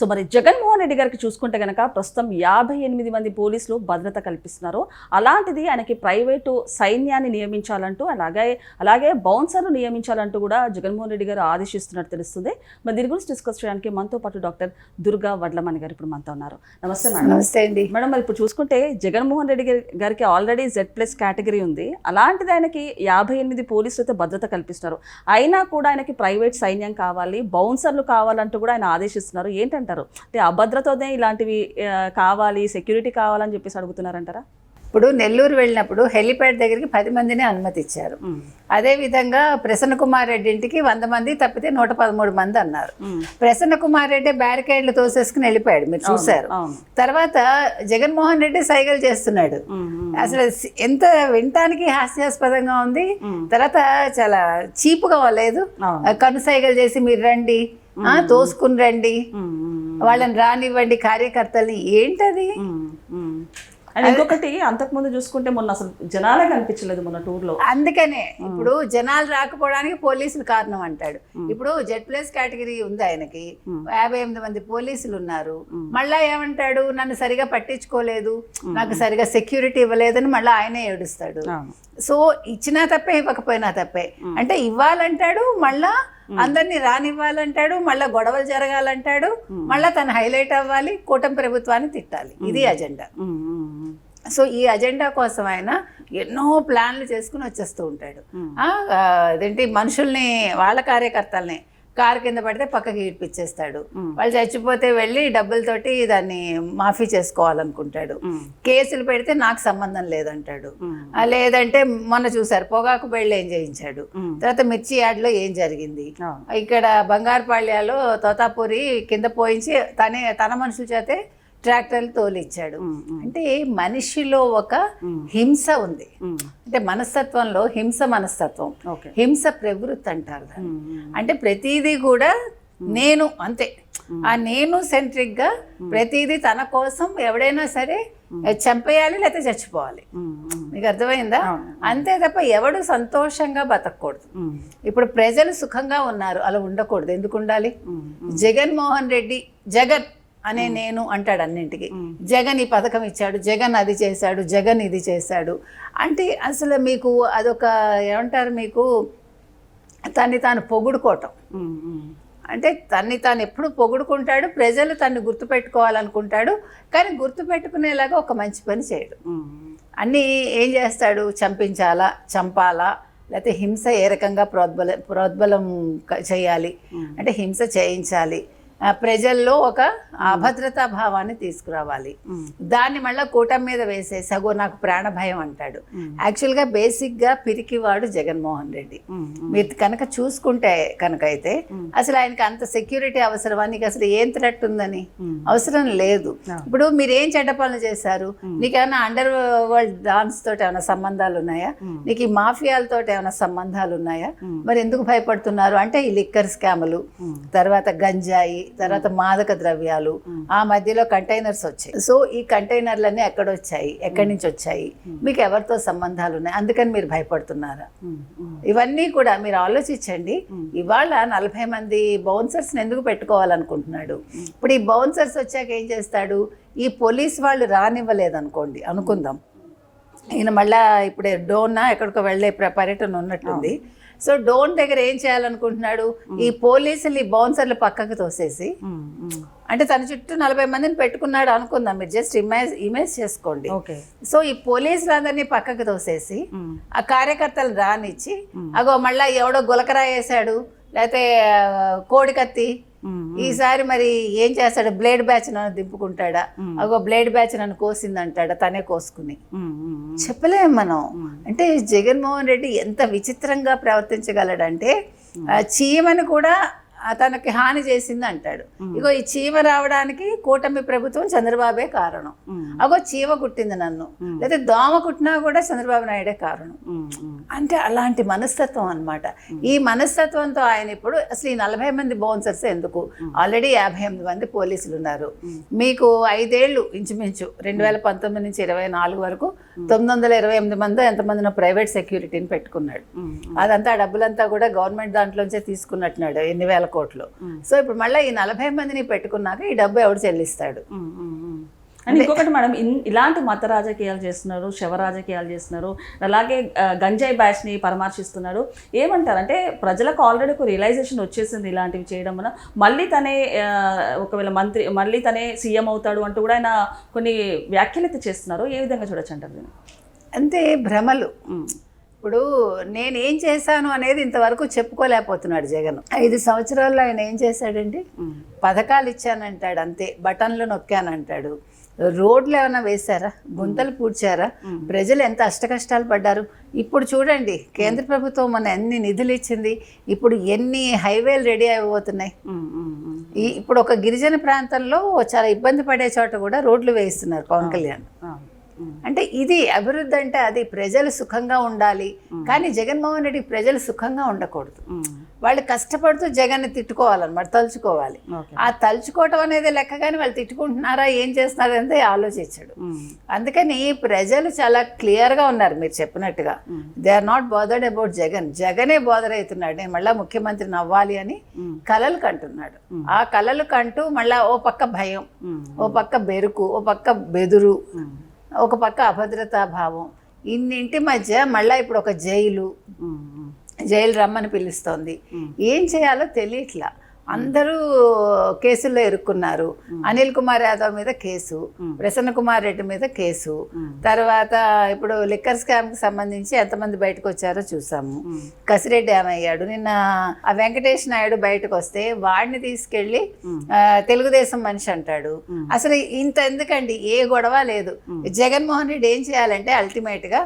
So మరి జగన్మోహన్ రెడ్డి గారికి చూసుకుంటే గనక ప్రస్తుతం యాభై ఎనిమిది మంది పోలీసులు భద్రత కల్పిస్తున్నారు. అలాంటిది ఆయనకి ప్రైవేటు సైన్యాన్ని నియమించాలంటూ అలాగే అలాగే బౌన్సర్ను నియమించాలంటూ కూడా జగన్మోహన్ రెడ్డి గారు ఆదేశిస్తున్నట్టు తెలుస్తుంది. మరి దీని గురించి డిస్కస్ చేయడానికి మనతో పాటు డాక్టర్ దుర్గా వడ్లమణి గారు ఇప్పుడు మనతో ఉన్నారు. నమస్తే మేడం. నమస్తే అండి. మేడం మరి ఇప్పుడు చూసుకుంటే జగన్మోహన్ రెడ్డి గారి- గారికి ఆల్రెడీ జెడ్ ప్లస్ కేటగిరీ ఉంది. అలాంటిది ఆయనకి యాభై ఎనిమిది పోలీసులతో భద్రత కల్పిస్తున్నారు. అయినా కూడా ఆయనకి ప్రైవేట్ సైన్యం కావాలి బౌన్సర్లు కావాలంటూ కూడా ఆయన ఆదేశిస్తున్నారు. ఏంటంటారు? అంటే అభద్రతనే ఇలాంటివి కావాలి సెక్యూరిటీ కావాలని చెప్పేసి అడుగుతున్నారంటారా? ఇప్పుడు నెల్లూరు వెళ్ళినప్పుడు హెలిప్యాడ్ దగ్గరికి పది మందిని అనుమతి ఇచ్చారు అదే విధంగా ప్రసన్న కుమార్ రెడ్డి ఇంటికి వంద మంది తప్పితే నూట పదమూడు మంది అన్నారు. ప్రసన్న కుమార్ రెడ్డి బ్యారికేడ్లు తోసేసుకుని వెళ్ళిపోయాడు మీరు చూశారు. తర్వాత జగన్మోహన్ రెడ్డి సైకిల్ చేస్తున్నాడు. అసలు ఎంత వినటానికి హాస్యాస్పదంగా ఉంది. తర్వాత చాలా చీపుగా లేదు. కను సైకిల్ చేసి మీరు రండి. తోసుకుని రండి. వాళ్ళని రానివ్వండి కార్యకర్తల్ని ఏంటది? అండ్ ఇంకొకటి అంతకుముందు చూసుకుంటే మొన్న అసలు జనాలే కనిపించలేదు మొన్న టూర్లో. అందుకనే ఇప్పుడు జనాలు రాకపోవడానికి పోలీసులు కారణం అంటాడు. ఇప్పుడు జెడ్ ప్లస్ కేటగిరీ ఉంది ఆయనకి. యాభై ఎనిమిది మంది పోలీసులు ఉన్నారు. మళ్ళా ఏమంటాడు? నన్ను సరిగా పట్టించుకోలేదు. నాకు సరిగా సెక్యూరిటీ ఇవ్వలేదని మళ్ళీ ఆయనే ఏడుస్తాడు. సో ఇచ్చినా తప్పే ఇవ్వకపోయినా తప్పే. అంటే ఇవ్వాలంటాడు మళ్ళా అందరినీ రానివ్వాలంటాడు మళ్ళా గొడవలు జరగాలంటాడు మళ్ళా తను హైలైట్ అవ్వాలి కూటమి ప్రభుత్వాన్ని తిట్టాలి. ఇది అజెండా. సో ఈ అజెండా కోసం ఆయన ఎన్నో ప్లాన్లు చేసుకుని వచ్చేస్తూ ఉంటాడు. అదేంటి మనుషుల్ని వాళ్ళ కార్యకర్తల్ని కారు కింద పడితే పక్కకి ఈడ్పిచ్చేస్తాడు వాళ్ళు చచ్చిపోతే వెళ్ళి డబ్బులతోటి దాన్ని మాఫీ చేసుకోవాలనుకుంటాడు. కేసులు పెడితే నాకు సంబంధం లేదంటాడు. లేదంటే మొన్న చూసారు పొగాకు బెళ్ళు ఏం చేయించాడు. తర్వాత మిర్చి యార్డ్లో ఏం జరిగింది. ఇక్కడ బంగారుపాళ్యాలో తోతాపూరి కింద పోయించి తనే తన మనుషుల చేతే ట్రాక్టర్లు తోలిచ్చాడు. అంటే మనిషిలో ఒక హింస ఉంది. అంటే మనస్తత్వంలో హింస మనస్తత్వం. హింస ప్రవృత్తి అంటారు. అంటే ప్రతిదీ కూడా నేను అంతే. ఆ నేను సెంట్రిక్గా ప్రతిదీ తన కోసం ఎవడైనా సరే చంపేయాలి లేకపోతే చచ్చిపోవాలి. మీకు అర్థమైందా. అంతే తప్ప ఎవడు సంతోషంగా బతకూడదు ఇప్పుడు ప్రజలు సుఖంగా ఉన్నారు. అలా ఉండకూడదు. ఎందుకు ఉండాలి? జగన్మోహన్ రెడ్డి జగన్ అనే నేను అంటాడు అన్నింటికి. జగన్ ఈ పథకం ఇచ్చాడు జగన్ అది చేశాడు జగన్ ఇది చేశాడు. అంటే అసలు మీకు అదొక ఏమంటారు మీకు తన్ని తాను పొగుడుకోవటం. అంటే తన్ని తాను ఎప్పుడు పొగుడుకుంటాడు ప్రజలు తన్ని గుర్తుపెట్టుకోవాలనుకుంటాడు కానీ గుర్తుపెట్టుకునేలాగా ఒక మంచి పని చేయడు. అన్నీ ఏం చేస్తాడు? చంపించాలా? చంపాలా? లేకపోతే హింస ఏ రకంగా ప్రోద్బల ప్రోద్బలం చేయాలి? అంటే హింస చేయించాలి. ప్రజల్లో ఒక అభద్రతా భావాన్ని తీసుకురావాలి. దాన్ని మళ్ళీ కూటమి మీద వేసేసి అగో నాకు ప్రాణ భయం అంటాడు యాక్చువల్గా బేసిక్గా పిరికివాడు జగన్మోహన్ రెడ్డి. మీరు కనుక చూసుకుంటే కనుక అయితే అసలు ఆయనకి అంత సెక్యూరిటీ అవసరమా? నీకు అసలు ఏం థ్రెట్ ఉందని? అవసరం లేదు. ఇప్పుడు మీరు ఏం చెడ్డ పనులు చేశారు? నీకేమైనా అండర్ వరల్డ్ డాన్స్ తోటి ఏమైనా సంబంధాలు ఉన్నాయా? నీకు ఈ మాఫియాలతో ఏమైనా సంబంధాలు ఉన్నాయా? మరి ఎందుకు భయపడుతున్నారు? అంటే ఈ లిక్కర్ స్కాములు తర్వాత గంజాయి తర్వాత మాదక ద్రవ్యాలు ఆ మధ్యలో కంటైనర్స్ వచ్చాయి. సో ఈ కంటైనర్లన్నీ ఎక్కడ వచ్చాయి ఎక్కడి నుంచి వచ్చాయి మీకు ఎవరితో సంబంధాలు ఉన్నాయి అందుకని మీరు భయపడుతున్నారా. ఇవన్నీ కూడా మీరు ఆలోచించండి. ఇవాళ నలభై మంది బౌన్సర్స్ ఎందుకు పెట్టుకోవాలనుకుంటున్నాడు? ఇప్పుడు ఈ బౌన్సర్స్ వచ్చాక ఏం చేస్తాడు? ఈ పోలీస్ వాళ్ళు రానివ్వలేదు అనుకోండి అనుకుందాం ఈయన మళ్ళా ఇప్పుడు డోన్నా ఎక్కడికో వెళ్ళే ప్ర- పర్యటన ఉన్నట్టుంది. సో డోన్ దగ్గర ఏం చేయాలనుకుంటున్నాడు? ఈ పోలీసులు ఈ బౌన్సర్లు పక్కకు తోసేసి. అంటే తన చుట్టూ నలభై మందిని పెట్టుకున్నాడు అనుకుందాం. మీరు జస్ట్ ఇమేజ్ ఇమేజ్ చేసుకోండి. సో ఈ పోలీసులందరినీ పక్కకు తోసేసి ఆ కార్యకర్తలు రానిచ్చి అగో మళ్ళా ఎవడో గులకరా వేసాడు లేకపోతే కోడి కత్తి. ఈసారి మరి ఏం చేస్తాడు? బ్లేడ్ బ్యాచ్ నన్ను దింపుకుంటాడా? అగో బ్లేడ్ బ్యాచ్ నన్ను కోసింది అంటాడా తనే కోసుకుని. ఉమ్, ఉమ్, ఉమ్. చెప్పలేం మనం అంటే జగన్మోహన్ రెడ్డి ఎంత విచిత్రంగా ప్రవర్తించగలడంటే చీమను కూడా తనకి హాని చేసింది అంటాడు ఇగో ఈ చీమ రావడానికి కూటమి ప్రభుత్వం చంద్రబాబే కారణం. అగో చీమ కుట్టింది నన్ను. లేదా దోమ కుట్టినా కూడా చంద్రబాబు నాయుడే కారణం. అంటే అలాంటి మనస్తత్వం అన్నమాట. ఈ మనస్తత్వంతో ఆయన ఇప్పుడు అసలు ఈ నలభై మంది బౌన్సర్స్ ఎందుకు? ఆల్రెడీ యాభై ఎనిమిది మంది పోలీసులు ఉన్నారు. మీకు ఐదేళ్ళు ఇంచుమించు రెండు వేల పంతొమ్మిది నుంచి ఇరవై నాలుగు వరకు తొమ్మిది వందల ఇరవై ఎనిమిది మంది ఎంతమందినో ప్రైవేట్ సెక్యూరిటీని పెట్టుకున్నాడు. అదంతా డబ్బులంతా కూడా గవర్నమెంట్ దాంట్లోంచే తీసుకున్నట్టున్నాడు. ఎన్ని వేల కోట్లు. సో ఇప్పుడు మళ్ళీ ఈ నలభై మందిని పెట్టుకున్నాక ఈ డబ్బు ఎవడు చెల్లిస్తాడు. అండ్ ఇంకొకటి మేడం ఇన్- ఇలాంటి మత రాజకీయాలు చేస్తున్నారు శవ రాజకీయాలు చేస్తున్నారు అలాగే గంజాయి బ్యాచ్ని పరామర్శిస్తున్నారు. ఏమంటారు అంటే ప్రజలకు ఆల్రెడీ ఒక రియలైజేషన్ వచ్చేసింది ఇలాంటివి చేయడం వల్ల. మళ్ళీ తనే ఒకవేళ మంత్రి మళ్ళీ తనే సీఎం అవుతాడు అంటూ కూడా ఆయన కొన్ని వ్యాఖ్యలు అయితే చేస్తున్నారు. ఏ విధంగా చూడొచ్చు అంటారు అంతే భ్రమలు. ఇప్పుడు నేను ఏం చేశాను అనేది ఇంతవరకు చెప్పుకోలేకపోతున్నాడు జగన్. ఐదు సంవత్సరాల్లో ఆయన ఏం చేశాడండి? పథకాలు ఇచ్చానంటాడు అంతే బటన్లు నొక్కానంటాడు. రోడ్లు ఏమైనా వేశారా? గుంతలు పూడ్చారా? ప్రజలు ఎంత అష్టకష్టాలు పడ్డారు? ఇప్పుడు చూడండి కేంద్ర ప్రభుత్వం మన ఎన్ని నిధులు ఇచ్చింది? ఇప్పుడు ఎన్ని హైవేలు రెడీ అయిపోతున్నాయి? ఇప్పుడు ఒక గిరిజన ప్రాంతంలో చాలా ఇబ్బంది పడే చోట కూడా రోడ్లు వేయిస్తున్నారు పవన్ కళ్యాణ్. అంటే ఇది అభివృద్ధి అంటే అది ప్రజలు సుఖంగా ఉండాలి. కానీ జగన్మోహన్ రెడ్డి ప్రజలు సుఖంగా ఉండకూడదు. వాళ్ళు కష్టపడుతూ జగన్ని తిట్టుకోవాలన్నమాట తలుచుకోవాలి. ఆ తలుచుకోవటం అనేది లెక్క కానీ వాళ్ళు తిట్టుకుంటున్నారా ఏం చేస్తున్నారు అనేది ఆలోచించడు. అందుకని ప్రజలు చాలా క్లియర్గా ఉన్నారు మీరు చెప్పినట్టుగా. They are not bothered about Jagan. జగనే బోదర్ అవుతున్నాడు. నేను మళ్ళీ ముఖ్యమంత్రిని అవ్వాలి అని కలలు కంటున్నాడు. ఆ కలలు కంటూ మళ్ళా ఓ పక్క భయం ఓ పక్క బెరుకు ఓ పక్క బెదురు. ఒక పక్క అభద్రతా భావం. ఇన్నింటి మధ్య మళ్ళీ ఇప్పుడు ఒక జైలు. జైలు రమ్మని పిలుస్తోంది. ఏం చేయాలో తెలియట్లా. అందరూ కేసుల్లో ఇరుక్కున్నారు. అనిల్ కుమార్ యాదవ్ మీద కేసు ప్రసన్న కుమార్ రెడ్డి మీద కేసు. తర్వాత ఇప్పుడు లిక్కర్ స్కామ్కి సంబంధించి ఎంతమంది బయటకు వచ్చారో చూసాము. కసిరెడ్డి ఏమయ్యాడు? నిన్న ఆ వెంకటేష్ నాయుడు బయటకు వస్తే వాడిని తీసుకెళ్ళి తెలుగుదేశం మనిషి అంటాడు. అసలు ఇంత ఎందుకండి? ఏ గొడవ లేదు. జగన్మోహన్ రెడ్డి ఏం చేయాలంటే అల్టిమేట్గా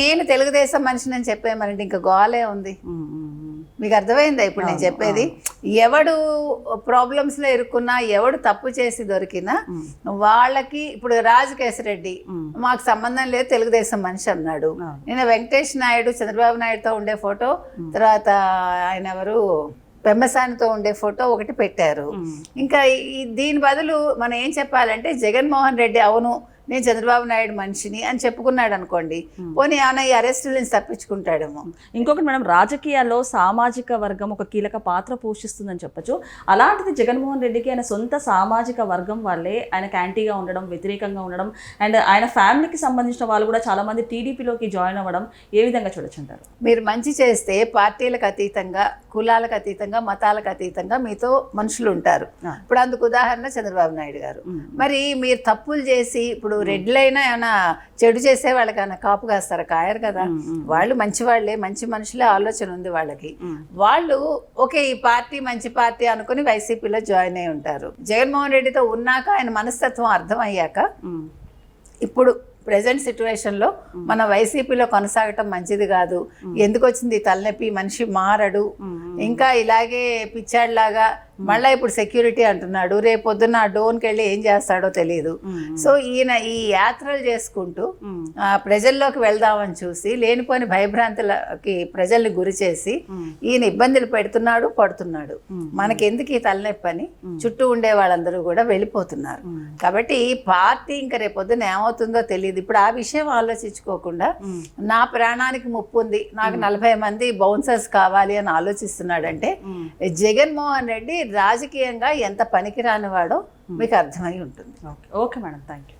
నేను తెలుగుదేశం మనిషిని అని చెప్పేమనంటే ఇంకా గోలే ఉంది. మీకు అర్థమైందా? ఇప్పుడు నేను చెప్పేది ఎవడు ప్రాబ్లమ్స్లో ఇరుక్కున్నా ఎవడు తప్పు చేసి దొరికినా వాళ్ళకి ఇప్పుడు రాజకేశరెడ్డి మాకు సంబంధం లేదు తెలుగుదేశం మనిషి అన్నాడు. నిన్న వెంకటేష్ నాయుడు చంద్రబాబు నాయుడుతో ఉండే ఫోటో తర్వాత ఆయన ఎవరు పెమ్మసానితో ఉండే ఫోటో ఒకటి పెట్టారు. ఇంకా దీని బదులు మనం ఏం చెప్పాలంటే జగన్మోహన్ రెడ్డి అవును నేను చంద్రబాబు నాయుడు మనిషిని అని చెప్పుకున్నాడు అనుకోండి పోనీ ఏమైనా ఈ అరెస్టుల నుంచి తప్పించుకుంటాడేమో. ఇంకొకటి మేడం రాజకీయాల్లో సామాజిక వర్గం ఒక కీలక పాత్ర పోషిస్తుందని చెప్పొచ్చు. అలాంటిది జగన్మోహన్ రెడ్డికి ఆయన సొంత సామాజిక వర్గం వాళ్ళే ఆయనకు యాంటీగా ఉండడం వ్యతిరేకంగా ఉండడం అండ్ ఆయన ఫ్యామిలీకి సంబంధించిన వాళ్ళు కూడా చాలా మంది టీడీపీలోకి జాయిన్ అవ్వడం ఏ విధంగా చూడొచ్చు అంటారు మీరు మంచి చేస్తే పార్టీలకు అతీతంగా కులాలకు అతీతంగా మతాలకు అతీతంగా మీతో మనుషులు ఉంటారు. ఇప్పుడు అందుకు ఉదాహరణ చంద్రబాబు నాయుడు గారు. మరి మీరు తప్పులు చేసి ఇప్పుడు రెడ్లైనా ఏమైనా చెడు చేసే వాళ్ళకైనా కాపు కాస్తారా? కాయరు కదా. వాళ్ళు మంచి వాళ్ళే మంచి మనుషులే ఆలోచన ఉంది వాళ్ళకి. వాళ్ళు ఓకే ఈ పార్టీ మంచి పార్టీ అనుకుని వైసీపీలో జాయిన్ అయి ఉంటారు. జగన్మోహన్ రెడ్డితో ఉన్నాక ఆయన మనస్తత్వం అర్థమయ్యాక ఇప్పుడు ప్రజెంట్ సిచ్యువేషన్లో మన వైసీపీలో కొనసాగటం మంచిది కాదు. ఎందుకు వచ్చింది? తలనొప్పి మనిషి మారడు. ఇంకా ఇలాగే పిచ్చాడిలాగా మళ్ళీ ఇప్పుడు సెక్యూరిటీ అంటున్నాడు రేపు పొద్దున్న ఆ డోన్కి వెళ్ళి ఏం చేస్తాడో తెలియదు సో ఈయన ఈ యాత్రలు చేసుకుంటూ ప్రజల్లోకి వెళ్దామని చూసి లేనిపోని భయభ్రాంతులకి ప్రజల్ని గురి చేసి ఈయన ఇబ్బందులు పెడుతున్నాడు పడుతున్నాడు. మనకి ఎందుకు ఈ తలనొప్పి అని చుట్టూ ఉండే వాళ్ళందరూ కూడా వెళ్ళిపోతున్నారు. కాబట్టి ఈ పార్టీ ఇంకా రేపొద్దున ఏమవుతుందో తెలియదు ఇప్పుడు ఆ విషయం ఆలోచించుకోకుండా నా ప్రాణానికి ముప్పు ఉంది నాకు నలభై మంది బౌన్సర్స్ కావాలి అని ఆలోచిస్తున్నాడంటే జగన్మోహన్ రెడ్డి రాజకీయంగా ఎంత పనికిరాని వాడో మీకు అర్థమై ఉంటుంది. Okay okay madam thank you